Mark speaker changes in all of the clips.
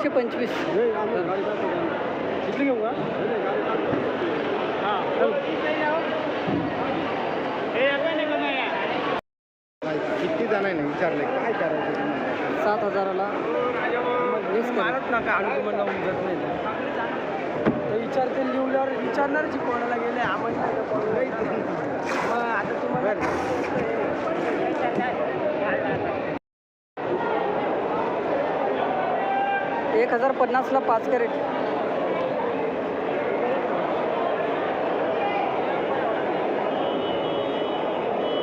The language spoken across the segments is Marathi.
Speaker 1: नऊशे पंचवीस.
Speaker 2: किती घेऊ का किती जण आहे ना विचारले? काय करायचं?
Speaker 1: सात हजाराला. वीस
Speaker 2: मारत नका आणि तुम्हाला उमजत नाही ते. विचारते लिवल्यावर विचारणारच कोणाला गेले आम्हाला आता तुम्हाला
Speaker 1: एक हजार पन्नासला पाच कॅरेट.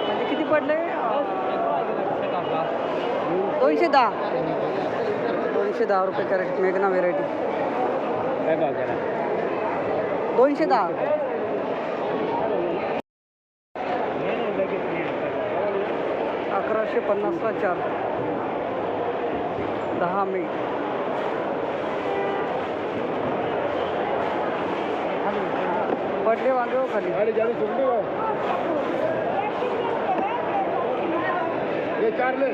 Speaker 1: म्हणजे किती पडले? दोनशे दहा. दोनशे दहा रुपये कॅरेट मेघना व्हेरायटी दोनशे दहा. अकराशे पन्नासला चार. दहा मे. पडले वांगे हो खाली.
Speaker 2: गाडी जाडी चुकली भाऊ हे चारले.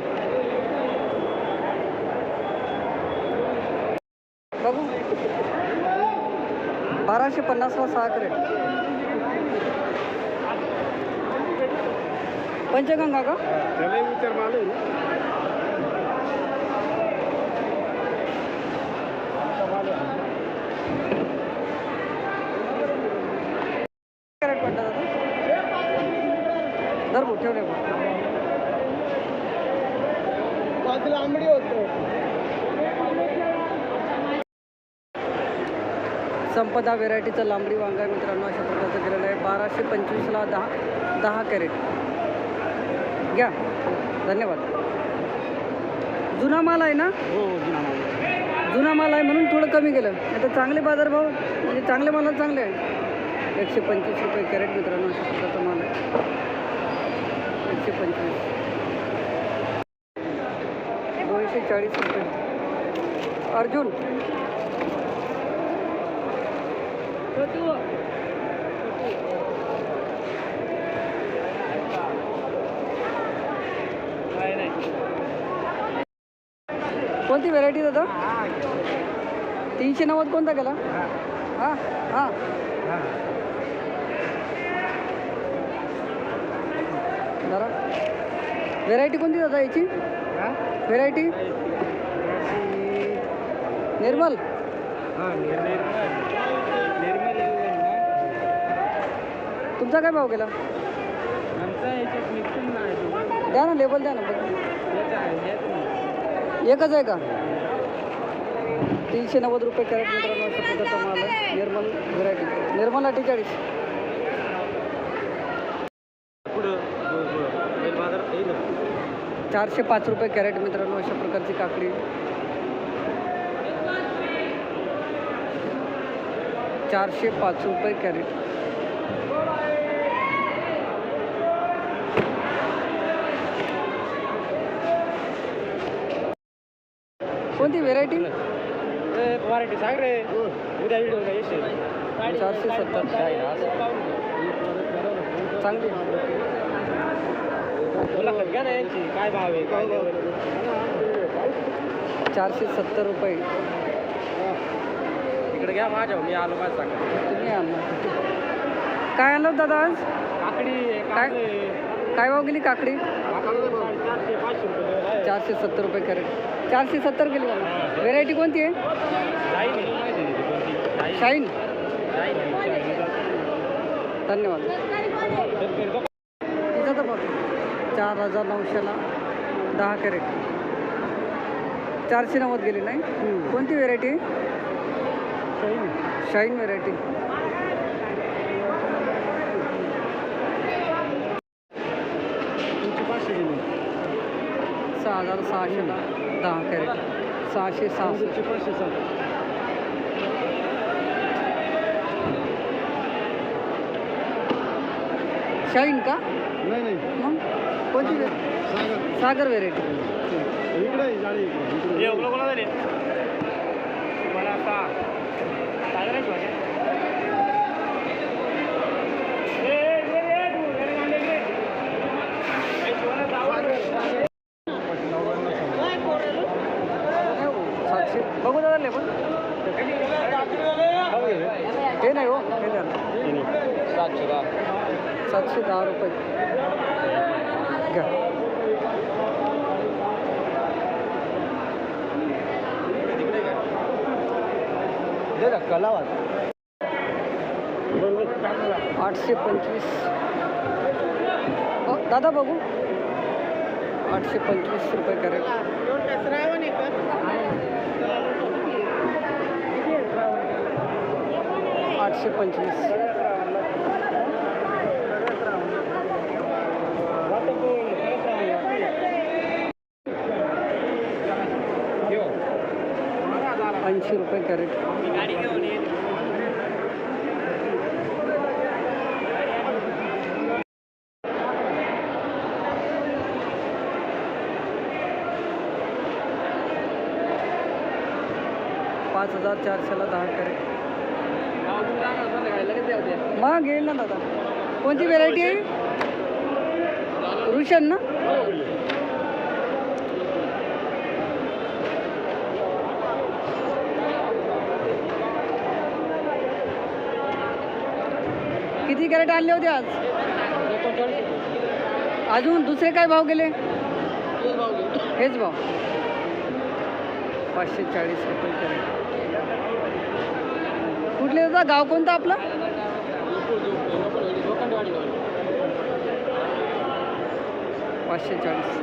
Speaker 1: बघू. बाराशे पन्नासला सहा कॅरेट पंचगंगा का?
Speaker 2: त्याला विचार आहे ना
Speaker 1: कॅरेट पडतात आता धर भाऊ ठेवले भाऊ
Speaker 2: होतो.
Speaker 1: संपदा व्हेरायटीचं लांबडी वांगा आहे मित्रांनो अशा प्रकारचं केलेलं आहे. बाराशे पंचवीसला दहा दहा कॅरेट. घ्या. धन्यवाद. जुना माल आहे ना?
Speaker 2: हो
Speaker 1: जुना माल आहे. म्हणून थोडं कमी केलं. नाही तर चांगले बाजारभाव म्हणजे चांगले मालात चांगले आहे एकशे पंचवीस रुपये कॅरेट मित्रांनो अशा प्रकारचा माल आहे. एकशे पंचवीस. दोनशे चाळीस रुपये अर्जुन कोणती व्हेरायटी दादा? तीनशे नव्वद कोणता गेला हां हां. जरा. व्हेरायटी कोणती दादा याची? व्हेरायटी निर्मल तुमचा काय भाव गेला? द्या ना लेबल द्या ना बघ. एकच आहे का? तीनशे नव्वद रुपये कॅरेट मित्रांनो अशा प्रकारचा माल आहे निर्मल व्हेरायटी निर्मल अठ्ठेचाळीस. चारशे पाच रुपये कॅरेट मित्रांनो अशा प्रकारची काकडी. चारशे पाच रुपये कॅरेट. कोणती व्हेरायटी
Speaker 2: वरायटी सांग रे. उद्या व्हिडिओ
Speaker 1: चारशे सत्तर. चांगली.
Speaker 2: काय भाव आहे काय
Speaker 1: चारशे सत्तर रुपये.
Speaker 2: इकडे घ्या माझ्या मी आलो माझ्या सांगा
Speaker 1: तुम्ही आणलं काय आणलं दादा आज?
Speaker 2: काकडी
Speaker 1: काय? काय भाव गेली काकडी?
Speaker 2: चारशे पाचशे रुपये
Speaker 1: चारशे सत्तर रुपये कॅरेट चारशे सत्तर गेली व्हेरायटी कोणती आहे? शाईन धन्यवाद. इथं तर बघ. चार हजार नऊशेला दहा कॅरेट. चारशे नव्वद गेली नाही? कोणती व्हेरायटी आहे शाईन व्हेरायटी सहा हजार सहाशेला दहा कॅरेट. सहाशे सहाशे शाईन का?
Speaker 2: नाही नाही.
Speaker 1: मग? कोणती
Speaker 2: सागर
Speaker 1: सागर व्हेरायटी. सातशे बघू दादा आणले पण. हे नाही हो हे द्या ना.
Speaker 2: सातशे दहा.
Speaker 1: सातशे दहा रुपये. घ्या
Speaker 2: दे ना कलावात
Speaker 1: आठशे पंचवीस दादा बघू आठशे पंचवीस रुपये करेल आठशे पंचवीस ऐंशी रुपये कॅरेट. पाच हजार चारशेला दहा कॅरेट. मग येईल ना दादा. कोणती व्हेरायटी आहे? रुशन ना? किती कॅरेट आणले होते आज. अजून दुसरे काय भाव गेले? हेच भाव. पाचशे चाळीस रुपये कॅरेट. कुठले होता गाव कोणता आपला? पाचशे चाळीस.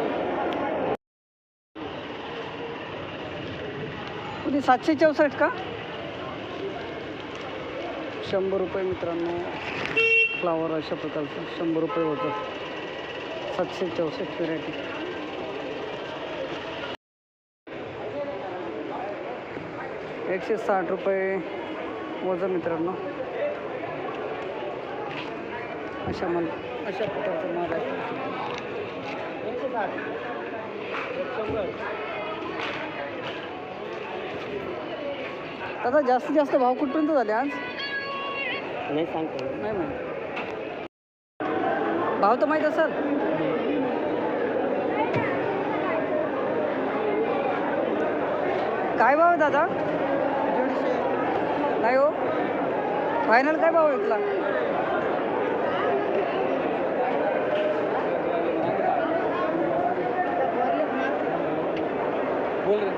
Speaker 1: कुठे सातशे चौसष्ट का? शंभर रुपये मित्रांनो. फ्लावर अशा प्रकारचं शंभर रुपये होतं. सातशे चौसष्ट व्हेरायटी एकशे साठ रुपये वजन मित्रांनो. अशा माल अशा प्रकारचं माल आहे. दादा जास्तीत जास्त भाव कुठपर्यंत झाले आज?
Speaker 2: नाही सांगतो
Speaker 1: नाही माहिती. भाव तर माहीत असेल. काय भाव आहे दादा? नाही हो. फायनल काय भाव आहे इथला
Speaker 2: बोल रे.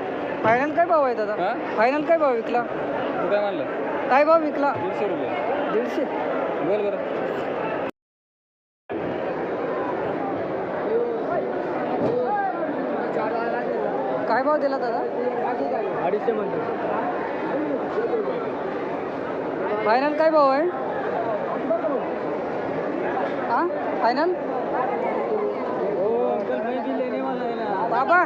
Speaker 1: फायनल काय भाव आहे दादा?
Speaker 2: हा?
Speaker 1: फायनल काय भाव विकला
Speaker 2: तू काय म्हणलं?
Speaker 1: काय भाव विकला
Speaker 2: दीडशे रुपये.
Speaker 1: दीडशे.
Speaker 2: बोल बरं.
Speaker 1: काय भाव दिला दादा?
Speaker 2: अडीचशे म्हणतो.
Speaker 1: फायनल काय भाव आहे? हा? फायनल
Speaker 2: हो
Speaker 1: बाबा.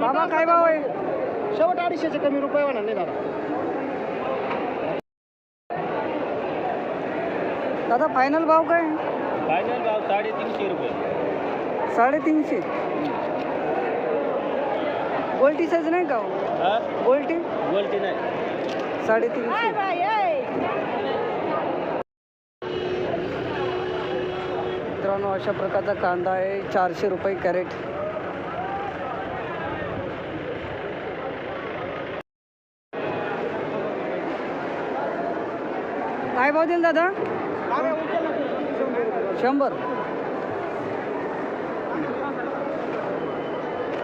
Speaker 1: बाबा काय भाव आहे?
Speaker 2: शेवट अडीचशेचे कमी रुपये होणार नाही दादा.
Speaker 1: दादा फायनल भाव काय?
Speaker 2: फायनल भाव साडेतीनशे रुपये.
Speaker 1: साडेतीनशे? गोल्टी साईज नाही का हो? गोल्टी?
Speaker 2: बोलते नाही.
Speaker 1: साडेतीनशे. मित्रांनो अशा प्रकारचा कांदा आहे चारशे रुपये कॅरेट. काय भाव देईल दादा? शंभर.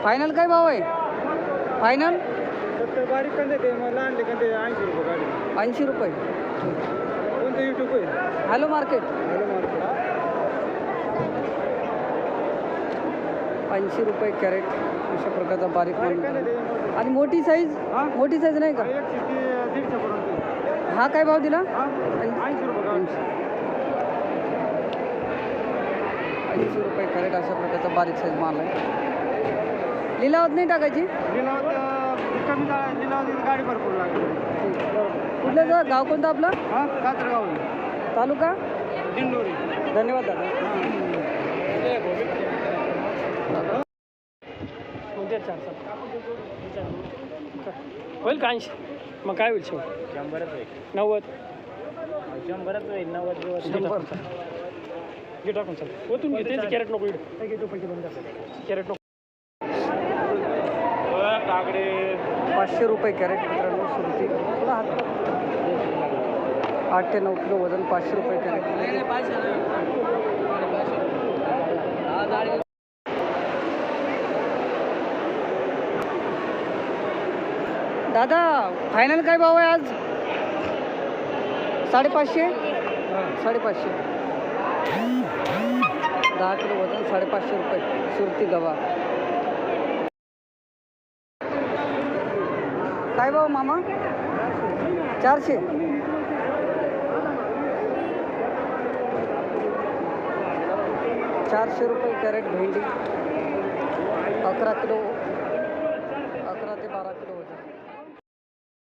Speaker 1: फायनल काय भाव आहे? फायनल
Speaker 2: ऐंशी रुपये.
Speaker 1: हॅलो मार्केट
Speaker 2: हॅलो मार्केट
Speaker 1: ऐंशी रुपये कॅरेट अशा प्रकारचा बारीक माल आणि मोठी साईज
Speaker 2: हा?
Speaker 1: मोठी साईज नाही का? हा काय भाव दिला?
Speaker 2: ऐंशी रुपये
Speaker 1: कॅरेट. अशा प्रकारचा बारीक साईज माल आहे. लिलावत नाही टाकायची?
Speaker 2: गाडी भरपूर
Speaker 1: कुठलं जा गाव कोणतं आपलं?
Speaker 2: कात्रगाव.
Speaker 1: तालुका?
Speaker 2: दिंडोरी.
Speaker 1: धन्यवाद दादा.
Speaker 2: चार होईल का ऐंशी? मग काय होईल शेवट?
Speaker 3: शंभरच आहे
Speaker 2: नव्वद. शंभरच होईल नव्वद
Speaker 1: शंभर.
Speaker 2: घे टाकून चल. ओतून घे त्यांची कॅरेट नको इकडे. घे तो पैसे बंद कॅरेट नको. काकडे.
Speaker 1: पाचशे रुपये कॅरेट मित्रांनो सुरती. थोडा हात आठ ते नऊ किलो वजन पाचशे रुपये कॅरेट दादा फायनल काय भाव आहे आज? साडेपाचशे? साडेपाचशे. दहा किलो वजन साडेपाचशे रुपये. सुरती गवा. काय भाव मामा? चारशे. चारशे रुपये कॅरेट भेंडी. अकरा किलो